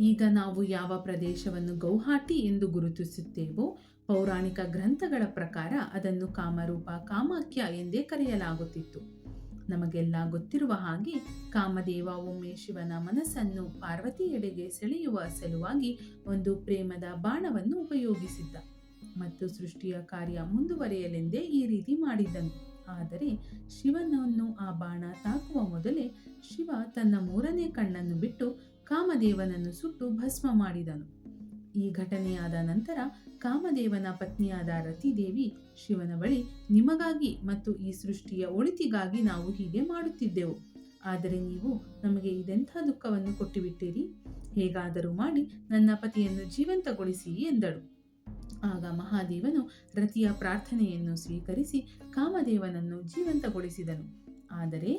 ಈಗ ನಾವು ಯಾವ ಪ್ರದೇಶವನ್ನು ಗೌಹಾಟಿ ಎಂದು ಗುರುತಿಸುತ್ತೇವೋ ಪೌರಾಣಿಕ ಗ್ರಂಥಗಳ ಪ್ರಕಾರ ಅದನ್ನು ಕಾಮರೂಪ, ಕಾಮಾಖ್ಯ ಎಂದೇ ಕರೆಯಲಾಗುತ್ತಿತ್ತು. ನಮಗೆಲ್ಲ ಗೊತ್ತಿರುವ ಹಾಗೆ ಕಾಮದೇವ ಒಮ್ಮೆ ಶಿವನ ಮನಸ್ಸನ್ನು ಪಾರ್ವತಿಯೆಡೆಗೆ ಸೆಳೆಯುವ ಸಲುವಾಗಿ ಒಂದು ಪ್ರೇಮದ ಬಾಣವನ್ನು ಉಪಯೋಗಿಸಿದ್ದ ಮತ್ತು ಸೃಷ್ಟಿಯ ಕಾರ್ಯ ಮುಂದುವರೆಯಲೆಂದೇ ಈ ರೀತಿ ಮಾಡಿದ್ದನು. ಆದರೆ ಶಿವನನ್ನು ಆ ಬಾಣ ತಾಕುವ ಮೊದಲೇ ಶಿವ ತನ್ನ ಮೂರನೇ ಕಣ್ಣನ್ನು ಬಿಟ್ಟು ಕಾಮದೇವನನ್ನು ಸುಟ್ಟು ಭಸ್ಮ ಮಾಡಿದನು. ಈ ಘಟನೆಯಾದ ನಂತರ ಕಾಮದೇವನ ಪತ್ನಿಯಾದ ರತಿದೇವಿ ಶಿವನ ಬಳಿ, ನಿಮಗಾಗಿ ಮತ್ತು ಈ ಸೃಷ್ಟಿಯ ಒಳಿತಿಗಾಗಿ ನಾವು ಹೀಗೆ ಮಾಡುತ್ತಿದ್ದೆವು. ಆದರೆ ನೀವು ನಮಗೆ ಇದೆಂಥ ದುಃಖವನ್ನು ಕೊಟ್ಟುಬಿಟ್ಟಿರಿ? ಹೇಗಾದರೂ ಮಾಡಿ ನನ್ನ ಪತಿಯನ್ನು ಜೀವಂತಗೊಳಿಸಿ ಎಂದಳು. ಆಗ ಮಹಾದೇವನು ರತಿಯ ಪ್ರಾರ್ಥನೆಯನ್ನು ಸ್ವೀಕರಿಸಿ ಕಾಮದೇವನನ್ನು ಜೀವಂತಗೊಳಿಸಿದನು. ಆದರೆ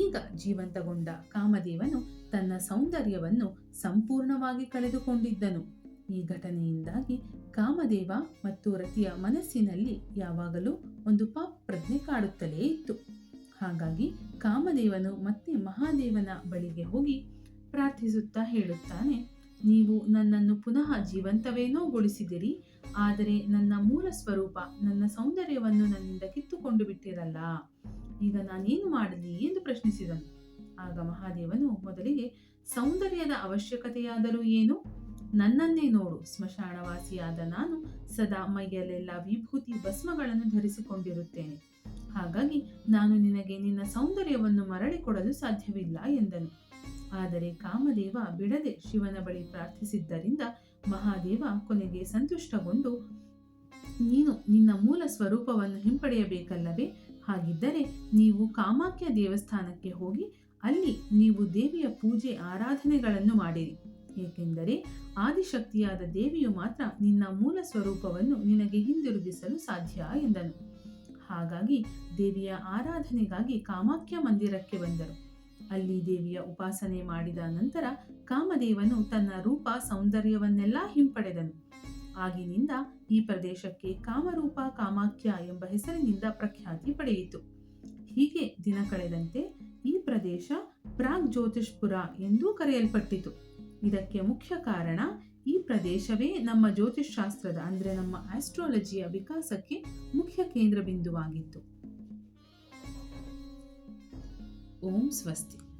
ಈಗ ಜೀವಂತಗೊಂಡ ಕಾಮದೇವನು ತನ್ನ ಸೌಂದರ್ಯವನ್ನು ಸಂಪೂರ್ಣವಾಗಿ ಕಳೆದುಕೊಂಡಿದ್ದನು. ಈ ಘಟನೆಯಿಂದಾಗಿ ಕಾಮದೇವ ಮತ್ತು ರತಿಯ ಮನಸ್ಸಿನಲ್ಲಿ ಯಾವಾಗಲೂ ಒಂದು ಪಾಪ್ ಪ್ರಜ್ಞೆ ಕಾಡುತ್ತಲೇ ಇತ್ತು. ಹಾಗಾಗಿ ಕಾಮದೇವನು ಮತ್ತೆ ಮಹಾದೇವನ ಬಳಿಗೆ ಹೋಗಿ ಪ್ರಾರ್ಥಿಸುತ್ತಾ ಹೇಳುತ್ತಾನೆ, ನೀವು ನನ್ನನ್ನು ಪುನಃ ಜೀವಂತವೇನೋ ಗೊಳಿಸಿದಿರಿ, ಆದರೆ ನನ್ನ ಮೂಲ ಸ್ವರೂಪ, ನನ್ನ ಸೌಂದರ್ಯವನ್ನು ನನ್ನಿಂದ ಕಿತ್ತುಕೊಂಡು ಬಿಟ್ಟಿರಲ್ಲ. ಈಗ ನಾನೇನು ಮಾಡಲಿ ಎಂದು ಪ್ರಶ್ನಿಸಿದನು. ಆಗ ಮಹಾದೇವನು ಮೊದಲಿಗೆ, ಸೌಂದರ್ಯದ ಅವಶ್ಯಕತೆಯಾದರೂ ಏನು? ನನ್ನನ್ನೇ ನೋಡು, ಸ್ಮಶಾನವಾಸಿಯಾದ ನಾನು ಸದಾ ಮೈಯಲ್ಲೆಲ್ಲ ವಿಭೂತಿ ಭಸ್ಮಗಳನ್ನು ಧರಿಸಿಕೊಂಡಿರುತ್ತೇನೆ. ಹಾಗಾಗಿ ನಾನು ನಿನಗೆ ನಿನ್ನ ಸೌಂದರ್ಯವನ್ನು ಮರಳಿ ಕೊಡಲು ಸಾಧ್ಯವಿಲ್ಲ ಎಂದನು. ಆದರೆ ಕಾಮದೇವ ಬಿಡದೆ ಶಿವನ ಬಳಿ ಪ್ರಾರ್ಥಿಸಿದ್ದರಿಂದ ಮಹಾದೇವ ಕೊನೆಗೆ ಸಂತುಷ್ಟಗೊಂಡು, ನೀನು ನಿನ್ನ ಮೂಲ ಸ್ವರೂಪವನ್ನು ಹಿಂಪಡೆಯಬೇಕಲ್ಲವೇ? ಹಾಗಿದ್ದರೆ ನೀವು ಕಾಮಾಖ್ಯ ದೇವಸ್ಥಾನಕ್ಕೆ ಹೋಗಿ ಅಲ್ಲಿ ನೀವು ದೇವಿಯ ಪೂಜೆ ಆರಾಧನೆಗಳನ್ನು ಮಾಡಿರಿ. ಏಕೆಂದರೆ ಆದಿಶಕ್ತಿಯಾದ ದೇವಿಯು ಮಾತ್ರ ನಿನ್ನ ಮೂಲ ಸ್ವರೂಪವನ್ನು ನಿನಗೆ ಹಿಂದಿರುಗಿಸಲು ಸಾಧ್ಯ ಎಂದನು. ಹಾಗಾಗಿ ದೇವಿಯ ಆರಾಧನೆಗಾಗಿ ಕಾಮಾಖ್ಯ ಮಂದಿರಕ್ಕೆ ಬಂದರು. ಅಲ್ಲಿ ದೇವಿಯ ಉಪಾಸನೆ ಮಾಡಿದ ನಂತರ ಕಾಮದೇವನು ತನ್ನ ರೂಪ ಸೌಂದರ್ಯವನ್ನೆಲ್ಲ ಹಿಂಪಡೆದನು. ಆಗಿನಿಂದ ಈ ಪ್ರದೇಶಕ್ಕೆ ಕಾಮರೂಪ, ಕಾಮಾಖ್ಯ ಎಂಬ ಹೆಸರಿನಿಂದ ಪ್ರಖ್ಯಾತಿ ಪಡೆಯಿತು. ಹೀಗೆ ದಿನ ಕಳೆದಂತೆ ಈ ಪ್ರದೇಶ ಪ್ರಾಗ್ ಜ್ಯೋತಿಷ್ಪುರ ಎಂದೂ ಕರೆಯಲ್ಪಟ್ಟಿತು. ಇದಕ್ಕೆ ಮುಖ್ಯ ಕಾರಣ ಈ ಪ್ರದೇಶವೇ ನಮ್ಮ ಜ್ಯೋತಿಷ್ಶಾಸ್ತ್ರದ, ಅಂದರೆ ನಮ್ಮ ಆಸ್ಟ್ರಾಲಜಿಯ ವಿಕಾಸಕ್ಕೆ ಮುಖ್ಯ ಕೇಂದ್ರ ಬಿಂದುವಾಗಿತ್ತು. ಓಂ ಸ್ವಸ್ತಿ.